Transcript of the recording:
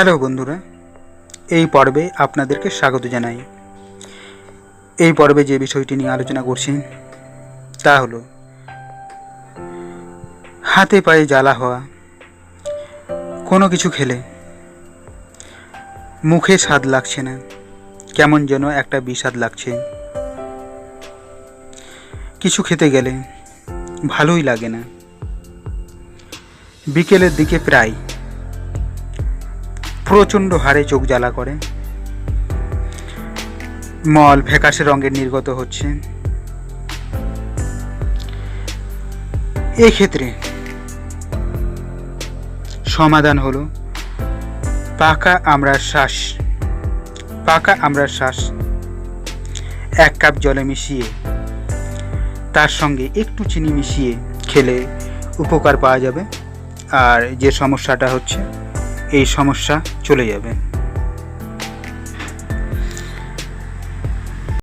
Hello বন্ধুরা, এই পর্বে আপনাদেরকে স্বাগত জানাই। এই পর্বে যে বিষয়টি নিয়ে আলোচনা করছি, তা হলো, হাতে পায়ে জ্বালা হওয়া, কোনো কিছু খেলে, মুখে স্বাদ লাগছে না, কেমন যেন একটা বিষাদ লাগছে। কিছু খেতে গেলে ভালোই লাগে না। বিকেলের দিকে প্রায় প্রচণ্ড হারে চোখ জ্বালা করে। মল ফ্যাকাশে রঙের নির্গত হচ্ছে। এই ক্ষেত্রে সমাধান হলো, পাকা আমড়ার শ্বাস, পাকা আমড়ার শ্বাস এক কাপ জলে মিশিয়ে, তার সঙ্গে একটু চিনি মিশিয়ে খেলে উপকার পাওয়া যাবে। আর যে সমস্যাটা হচ্ছে এই সমস্যা চলে যাবে।